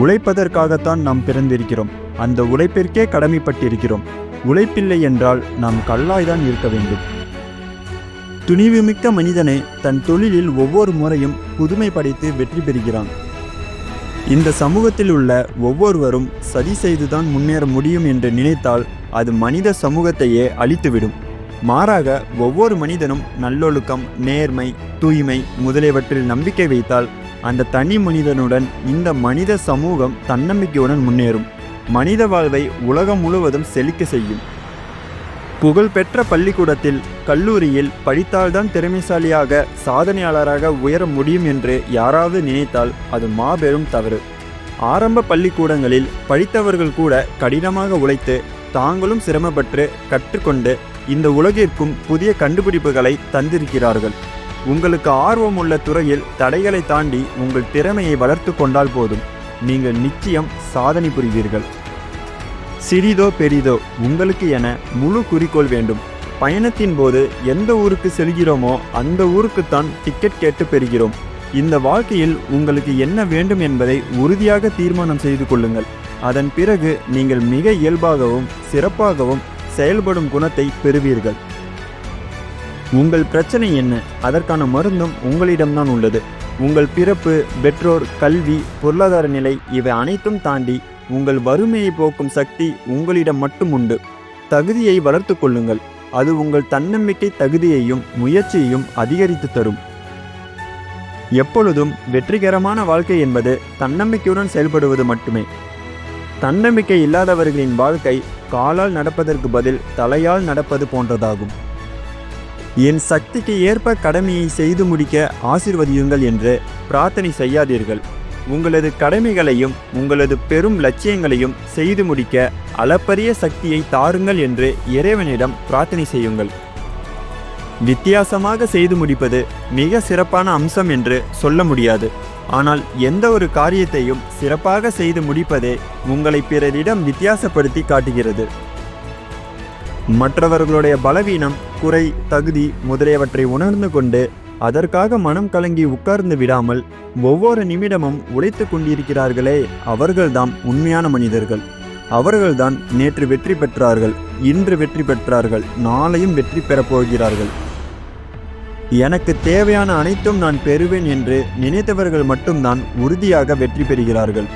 உழைப்பதற்காகத்தான் நாம் பிறந்திருக்கிறோம். அந்த உழைப்பிற்கே கடமைப்பட்டிருக்கிறோம். உழைப்பில்லை என்றால் நாம் கல்லாய்தான் இருக்க வேண்டும். துணிவுமிக்க மனிதனே தன் தொழிலில் ஒவ்வொரு முறையும் புதுமை படைத்து வெற்றி பெறுகிறான். இந்த சமூகத்தில் உள்ள ஒவ்வொருவரும் சதி செய்துதான் முன்னேற முடியும் என்று நினைத்தால் அது மனித சமூகத்தையே அழித்துவிடும். மாறாக ஒவ்வொரு மனிதனும் நல்லொழுக்கம் நேர்மை தூய்மை முதலியவற்றில் நம்பிக்கை வைத்தால் அந்த தனி மனிதனுடன் இந்த மனித சமூகம் தன்னம்பிக்கையுடன் முன்னேறும். மனித வாழ்வை உலகம் முழுவதும் செழிக்க செய்யும். புகழ்பெற்ற பள்ளிக்கூடத்தில் கல்லூரியில் படித்தால்தான் திறமைசாலியாக சாதனையாளராக உயர முடியும் என்று யாராவது நினைத்தால் அது மாபெரும் தவறு. ஆரம்ப பள்ளிக்கூடங்களில் படித்தவர்கள் கூட கடினமாக உழைத்து தாங்களும் சிரமப்பட்டு கற்றுக்கொண்டு இந்த உலகிற்கும் புதிய கண்டுபிடிப்புகளை தந்திருக்கிறார்கள். உங்களுக்கு ஆர்வம் உள்ள துறையில் தடைகளை தாண்டி உங்கள் திறமையை வளர்த்து கொண்டால் போதும். நீங்கள் நிச்சயம் சாதனை புரிவீர்கள். சிறிதோ பெரிதோ உங்களுக்கு என முழு குறிக்கோள் வேண்டும். பயணத்தின் போது எந்த ஊருக்கு செல்கிறோமோ அந்த ஊருக்குத்தான் டிக்கெட் கேட்டு பெறுகிறோம். இந்த வாழ்க்கையில் உங்களுக்கு என்ன வேண்டும் என்பதை உறுதியாக தீர்மானம் செய்து கொள்ளுங்கள். அதன் பிறகு நீங்கள் மிக இயல்பாகவும் சிறப்பாகவும் செயல்படும் குணத்தை பெறுவீர்கள். உங்கள் பிரச்சனை என்ன? அதற்கான மருந்தும் உங்களிடம்தான் உள்ளது. உங்கள் பிறப்பு பெற்றோர் கல்வி பொருளாதார நிலை இவை அனைத்தும் தாண்டி உங்கள் வறுமையை போக்கும் சக்தி உங்களிடம் மட்டும் உண்டு. தகுதியை வளர்த்து கொள்ளுங்கள். அது உங்கள் தன்னம்பிக்கை தகுதியையும் முயற்சியையும் அதிகரித்து தரும். எப்பொழுதும் வெற்றிகரமான வாழ்க்கை என்பது தன்னம்பிக்கையுடன் செயல்படுவது மட்டுமே. தன்னம்பிக்கை இல்லாதவர்களின் வாழ்க்கை காலால் நடப்பதற்கு பதில் தலையால் நடப்பது போன்றதாகும். என் சக்திக்கு ஏற்ப கடமையை செய்து முடிக்க ஆசிர்வதியுங்கள் என்று பிரார்த்தனை செய்யாதீர்கள். உங்களது கடமைகளையும் உங்களது பெரும் லட்சியங்களையும் செய்து முடிக்க அளப்பரிய சக்தியை தாருங்கள் என்று இறைவனிடம் பிரார்த்தனை செய்யுங்கள். வித்தியாசமாக செய்து முடிப்பது மிக சிறப்பான அம்சம் என்று சொல்ல முடியாது. ஆனால் எந்த ஒரு காரியத்தையும் சிறப்பாக செய்து முடிப்பதே உங்களை பிறரிடம் வித்தியாசப்படுத்தி காட்டுகிறது. மற்றவர்களுடைய பலவீனம் குறை தகுதி முதலியவற்றை உணர்ந்து கொண்டு அதற்காக மனம் கலங்கி உட்கார்ந்து விடாமல் ஒவ்வொரு நிமிடமும் உழைத்து கொண்டிருக்கிறார்களே அவர்கள்தான் உண்மையான மனிதர்கள். அவர்கள்தான் நேற்று வெற்றி பெற்றார்கள் இன்று வெற்றி பெற்றார்கள் நாளையும் வெற்றி பெறப் போகிறார்கள். எனக்கு தேவையான அனைத்தும் நான் பெறுவேன் என்று நினைத்தவர்கள் மட்டும்தான் உறுதியாக வெற்றி பெறுகிறார்கள்.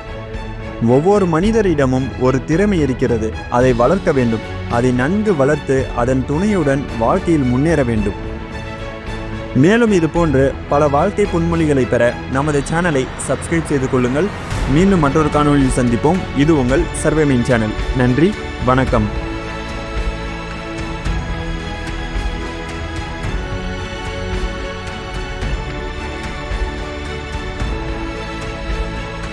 ஒவ்வொரு மனிதரிடமும் ஒரு திறமை இருக்கிறது. அதை வளர்க்க வேண்டும். அதை நன்கு வளர்த்து அதன் துணையுடன் வாழ்க்கையில் முன்னேற வேண்டும். மேலும் இது போன்று பல வாழ்க்கை பொன்மொழிகளை பெற நமது சேனலை சப்ஸ்கிரைப் செய்து கொள்ளுங்கள். மீண்டும் மற்றொரு காணொலியில் சந்திப்போம். இது உங்கள் சர்வேமின் சேனல். நன்றி. வணக்கம்.